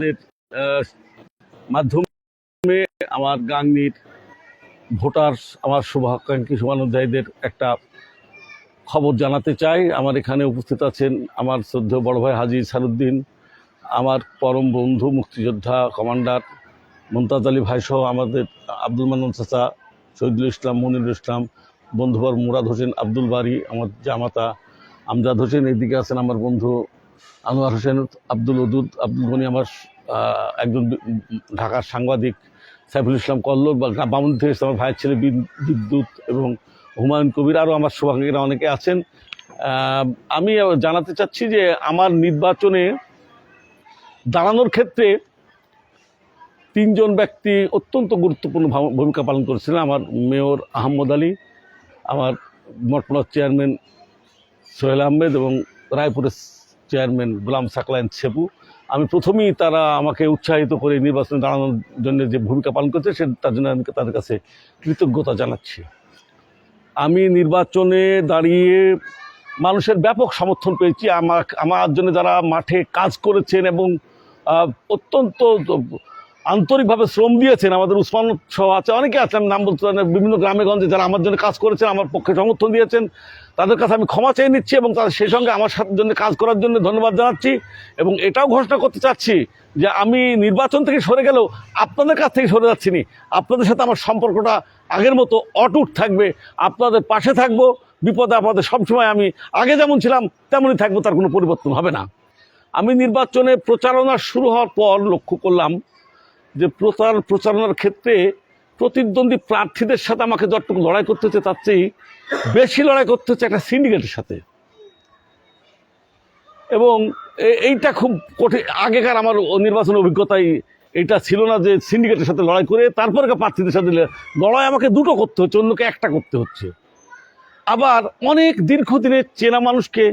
আপনাদের মাধ্যমে আমার গাংনির ভোটার আমার শুভাকাঙ্ক্ষী শুভানুধ্যায়ীদের একটা খবর জানাতে চাই। আমার এখানে উপস্থিত আছেন আমার শ্রদ্ধেয় বড় ভাই হাজি সারুদ্দিন আমার পরম বন্ধু মুক্তিযোদ্ধা কমান্ডার মুমতাজ আলী ভাই সহ আমাদের আব্দুল মান্নান চাচা, শহীদুল ইসলাম, মনিরুল ইসলাম, বন্ধুবর মুরাদ হোসেন আব্দুল বারি, আমার জামাতা আমজাদ হোসেন, এদিকে আছেন আমার বন্ধু আনোয়ার হোসেন আব্দুল ওদুদ, আব্দুল গনি আমার একজন ঢাকার সাংবাদিক, সাইফুল ইসলাম কল্লোর বা বামুন থেকে আমার ভাইয়ের ছেলে বিদ্যুৎ এবং হুমায়ুন কবির আরও আমার শুভাকাঙ্ক্ষীরা অনেকে আছেন। আমি জানাতে চাচ্ছি যে আমার নির্বাচনে দাঁড়ানোর ক্ষেত্রে তিনজন ব্যক্তি অত্যন্ত গুরুত্বপূর্ণ ভূমিকা পালন করেছিলেন। আমার মেয়র আহমদ আলী, আমার মঠপড়ার চেয়ারম্যান সোহেল আহমেদ এবং রায়পুরের চেয়ারম্যান গোলাম সাকলাইন সেপু আমি প্রথমেই তারা আমাকে উৎসাহিত করে নির্বাচনে দাঁড়ানোর জন্য যে ভূমিকা পালন করছে, সে তার জন্য আমি তাদের কাছে কৃতজ্ঞতা জানাচ্ছি। আমি নির্বাচনে দাঁড়িয়ে মানুষের ব্যাপক সমর্থন পেয়েছি। আমার আমার জন্য যারা মাঠে কাজ করেছেন এবং অত্যন্ত আন্তরিকভাবে শ্রম দিয়েছেন আমাদের উসমান সহ আছে, অনেকে আছেন আমি নাম বলতে বিভিন্ন গ্রামে গঞ্জে যারা আমার জন্য কাজ করেছেন, আমার পক্ষে সমর্থন দিয়েছেন, তাদের কাছে আমি ক্ষমা চেয়ে নিচ্ছি এবং তাদের সেই সঙ্গে আমার সাথে জন্য কাজ করার জন্য ধন্যবাদ জানাচ্ছি এবং এটাও ঘোষণা করতে চাচ্ছি যে আমি নির্বাচন থেকে সরে গেলেও আপনাদের কাছ থেকে সরে যাচ্ছি নি। আপনাদের সাথে আমার সম্পর্কটা আগের মতো অটুট থাকবে, আপনাদের পাশে থাকব, বিপদে আপদে সবসময় আমি আগে যেমন ছিলাম, তেমনই থাকব, তার কোনো পরিবর্তন হবে না। আমি নির্বাচনে প্রচারণা শুরু হওয়ার পর লক্ষ্য করলাম যে প্রচার প্রচারণার ক্ষেত্রে প্রতিদ্বন্দ্বী প্রার্থীদের সাথে আমাকে যতটুকু লড়াই করতে হচ্ছে, তার চেয়ে বেশি লড়াই করতে হচ্ছে একটা সিন্ডিকেটের সাথে। এবং এইটা খুব কঠিন, আগেকার আমার নির্বাচন অভিজ্ঞতায় এটা ছিল না যে সিন্ডিকেটের সাথে লড়াই করে তারপরে প্রার্থীদের সাথে লড়াই আমাকে দুটো করতে হচ্ছে, অন্যকে একটা করতে হচ্ছে। আবার অনেক দীর্ঘদিনের চেনা মানুষকে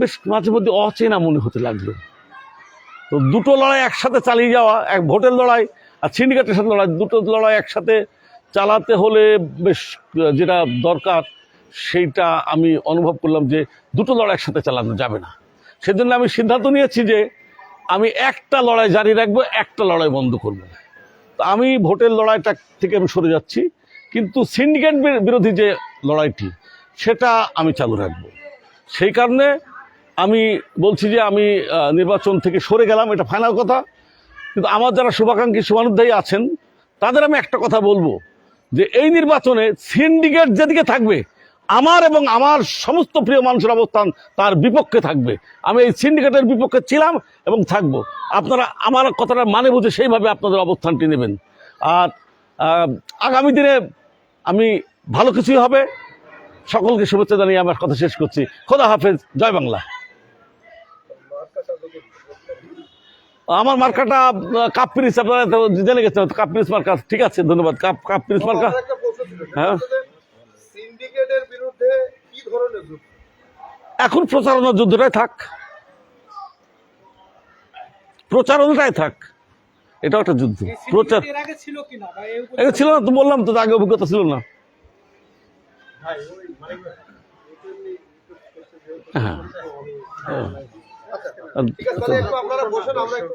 বেশ মাঝে মধ্যে অচেনা মনে হতে লাগল। তো দুটো লড়াই একসাথে চালিয়ে যাওয়া, এক ভোটের লড়াই আর সিন্ডিকেটের সাথে লড়াই, দুটো লড়াই একসাথে চালাতে হলে বেশ, যেটা দরকার, সেইটা আমি অনুভব করলাম যে দুটো লড়াই একসাথে চালানো যাবে না। সেজন্য আমি সিদ্ধান্ত নিয়েছি যে আমি একটা লড়াই জারি রাখব, একটা লড়াই বন্ধ করব। তো আমি ভোটের লড়াইটা থেকে আমি সরে যাচ্ছি, কিন্তু সিন্ডিকেট বিরোধী যে লড়াইটি, সেটা আমি চালু রাখব। সেই কারণে আমি বলছি যে আমি নির্বাচন থেকে সরে গেলাম, এটা ফাইনাল কথা। কিন্তু আমার যারা শুভাকাঙ্ক্ষী শুভানুধ্যায়ী আছেন, তাদের আমি একটা কথা বলব, যে এই নির্বাচনে সিন্ডিকেট যেদিকে থাকবে, আমার এবং আমার সমস্ত প্রিয় মানুষের অবস্থান তার বিপক্ষে থাকবে। আমি এই সিন্ডিকেটের বিপক্ষে ছিলাম এবং থাকব। আপনারা, আমার কথাটা মানে বুঝে সেইভাবে আপনাদের অবস্থানটি নেবেন। আর আগামী দিনে আমি ভালো কিছুই হবে। সকলকে শুভেচ্ছা জানিয়ে আমার কথা শেষ করছি। খোদা হাফেজ। জয় বাংলা। আমার মার্কাটা কাপ পিরিস আপনারা জেনে গেছেন কাপ পিরিস মার্কা ঠিক আছে ধন্যবাদ। কাপ কাপ পিরিস মার্কা? হ্যাঁ। সিন্ডিকেটের বিরুদ্ধে কি ধরনের যুদ্ধ? এখন প্রচারণা যুদ্ধটাই থাক। প্রচারণাটাই থাক। এটাও একটা যুদ্ধ। প্রচার এটা ছিল না তো বললাম তো আগে অভিজ্ঞতা ছিল না। হ্যাঁ। ঠিক আছে তাহলে একটু আপনারা বসেন আমরা একটু